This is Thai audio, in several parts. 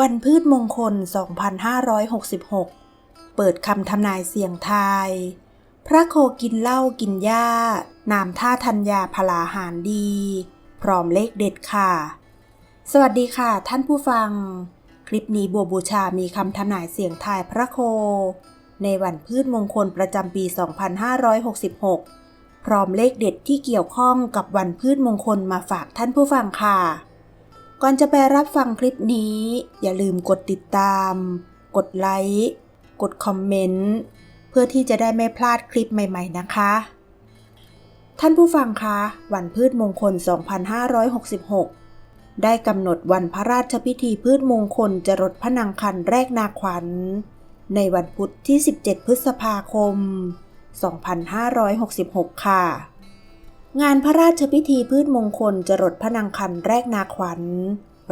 วันพืชมงคล 2566 เปิดคำทำนายเสียงทาย พระโคกินเหล้ากินหญ้า นามท่าธัญญาพลาหารดี พร้อมเลขเด็ดค่ะ สวัสดีค่ะท่านผู้ฟัง คลิปนี้บัวบูชามีคำทำนายเสียงทายพระโค ในวันพืชมงคลประจำปี 2566 พร้อมเลขเด็ดที่เกี่ยวข้องกับวันพืชมงคลมาฝากท่านผู้ฟังค่ะ ก่อนจะไปรับฟังคลิปนี้ อย่าลืมกดติดตาม กดไลค์ กดคอมเมนต์ เพื่อที่จะได้ไม่พลาดคลิปใหม่ๆนะคะ ท่านผู้ฟังคะ วันพืชมงคล 2566 ได้กำหนดวันพระราชพิธีพืชมงคลจรดพระนางคันแรกนาขวัญ ในวันพุธที่ 17 พฤษภาคม 2566 ค่ะ งานพระราชพิธีพืชมงคลจรดพระนางคันแรกนาขวัญ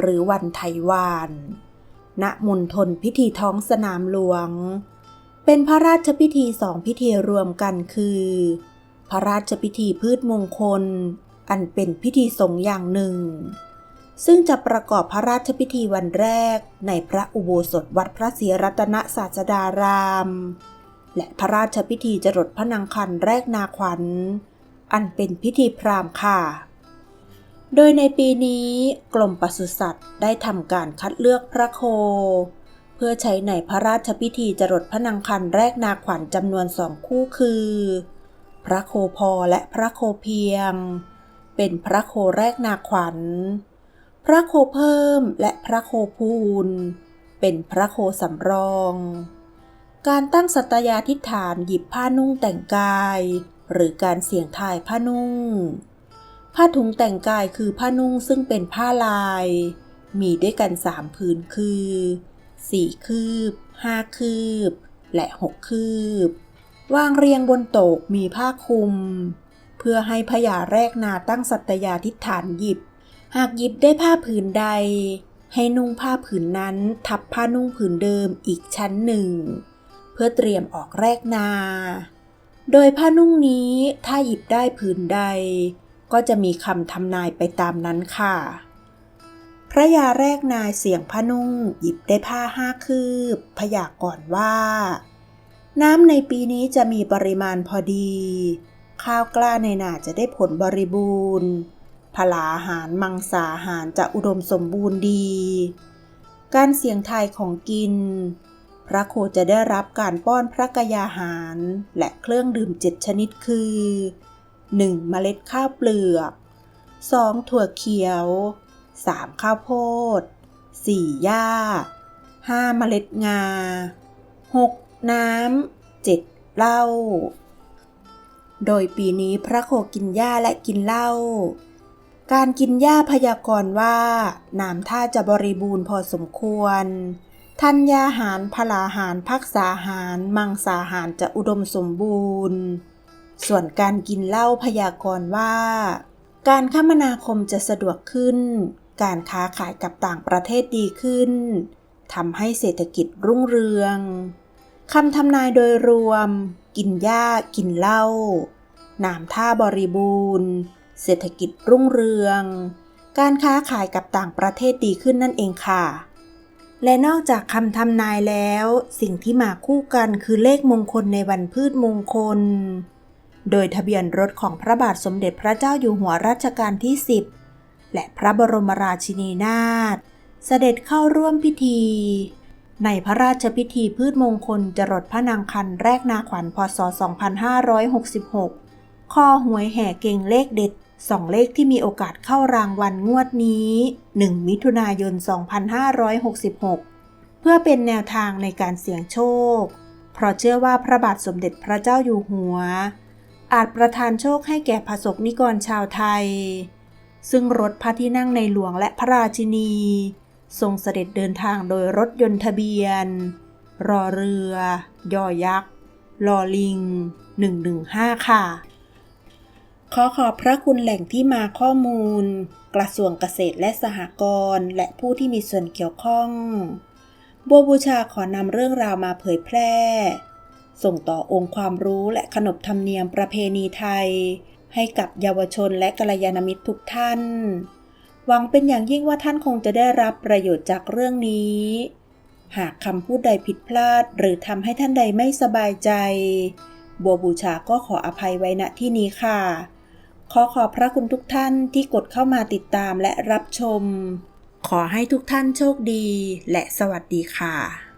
หรือวันไทยวาน ณมณฑลพิธีท้องสนามหลวง เป็นพระราชพิธีสองพิธีรวมกันคือ พระราชพิธีพืชมงคล อันเป็นพิธีสงฆ์อย่างหนึ่ง ซึ่งจะประกอบพระราชพิธีวันแรกในพระอุโบสถวัดพระศรีรัตนศาสดาราม และพระราชพิธีจรดพระนางคันแรกนาขวัญ อันเป็นพิธีพราหมณ์ค่ะ โดยในปีนี้กรมปศุสัตว์ได้ทำการคัดเลือกพระโค เพื่อใช้ในพระราชพิธีจรดพระนางคันแรกนาขวัญจำนวนสองคู่คือ พระโคพอและพระโคเพียง เป็นพระโคแรกนาขวัญ พระโคเพิ่มและพระโคพูนเป็นพระโคสำรอง การตั้งสัตยาธิฐานหยิบผ้านุ่งแต่งกาย หรือการเสี่ยงทายผ้านุ่ง ผ้าถุงแต่งกายคือผ้านุ่งซึ่งเป็นผ้าลาย มีด้วยกันสามผืนคือสี่คืบห้าคืบ และหกคืบ วางเรียงบนโต๊ะมีผ้าคลุม เพื่อให้พญาแรกนาตั้งสัตยาธิฐานหยิบ หากหยิบได้ผ้าผืนใด ให้นุ่งผ้าผืนนั้นทับผ้านุ่งผืนเดิมอีกชั้นหนึ่ง เพื่อเตรียมออกแรกนา โดยผ้านุ่งนี้ถ้าหยิบได้ผืนใด ก็จะมีคำทำนายไปตามนั้นค่ะ พระยาแรกนายเสียงผ้านุ่งหยิบได้ผ้าห้าคืบ พยากรณ์ว่า น้ำในปีนี้จะมีปริมาณพอดี ข้าวกล้าในนาจะได้ผลบริบูรณ์พลาหารมังสาอาหารจะอุดมสมบูรณ์ดี การเสี่ยงทายของกิน พระโคจะได้รับการป้อนพระกยาหาร และเครื่องดื่มเจ็ดชนิดคือ 1. เมล็ดข้าวเปลือก 2. ถั่วเขียว 3. ข้าวโพด 4. หญ้า 5. เมล็ดงา 6. น้ำ 7. เหล้า โดยปีนี้พระโคกินหญ้าและกินเหล้า การกินหญ้าพยากรณ์ว่า น้ำท่าจะบริบูรณ์พอสมควร ทัญญาหารพลาหารพักษาหาร มังสาหารจะอุดมสมบูรณ์ ส่วนการกินเหล้าพยากรณ์ว่า การคมนาคมจะสะดวกขึ้น การค้าขายกับต่างประเทศดีขึ้นทำให้เศรษฐกิจรุ่งเรืองคำทำนายโดยรวม กินหญ้ากินเหล้าน้ำท่าบริบูรณ์ เศรษฐกิจรุ่งเรือง การค้าขายกับต่างประเทศดีขึ้นนั่นเองค่ะ และนอกจากคำทำนายแล้ว สิ่งที่มาคู่กันคือเลขมงคลในวันพืชมงคล โดยทะเบียนรถของพระบาทสมเด็จพระเจ้าอยู่หัวรัชกาลที่ 10 และพระบรมราชินีนาถเสด็จเข้าร่วมพิธี ในพระราชพิธีพืชมงคลจรดพระนางคันแรกนาขวัญพศ 2566 ข้อหวยแห่เก่งเลขเด็ด สองเลขที่มีโอกาสเข้ารางวัลงวดนี้ 1 มิถุนายน 2566 เพื่อเป็นแนวทางในการเสี่ยงโชค เพราะเชื่อว่าพระบาทสมเด็จพระเจ้าอยู่หัว อาจประทานโชคให้แก่ผสกนิกรชาวไทย ซึ่งรถพระที่นั่งในหลวงและพระราชินี ทรงเสด็จเดินทางโดยรถยนต์ทะเบียน รอเรือ ยอยักษ์ลอลิง 115 ค่ะ ขอขอบพระคุณแหล่งที่มาข้อมูล กระทรวงเกษตรและสหกรณ์และผู้ที่มีส่วนเกี่ยวข้อง บัวบูชาขอนำเรื่องราวมาเผยแพร่ ส่งต่อองค์ความรู้และขนบธรรมเนียมประเพณีไทย ให้กับเยาวชนและกัลยาณมิตรทุกท่าน หวังเป็นอย่างยิ่งว่าท่านคงจะได้รับประโยชน์จากเรื่องนี้ หากคำพูดใดผิดพลาด หรือทำให้ท่านใดไม่สบายใจ บัวบูชาก็ขออภัยไว้ณที่นี้ค่ะ ขอขอบพระคุณทุกท่านที่กดเข้ามาติดตามและรับชม ขอให้ทุกท่านโชคดี และสวัสดีค่ะ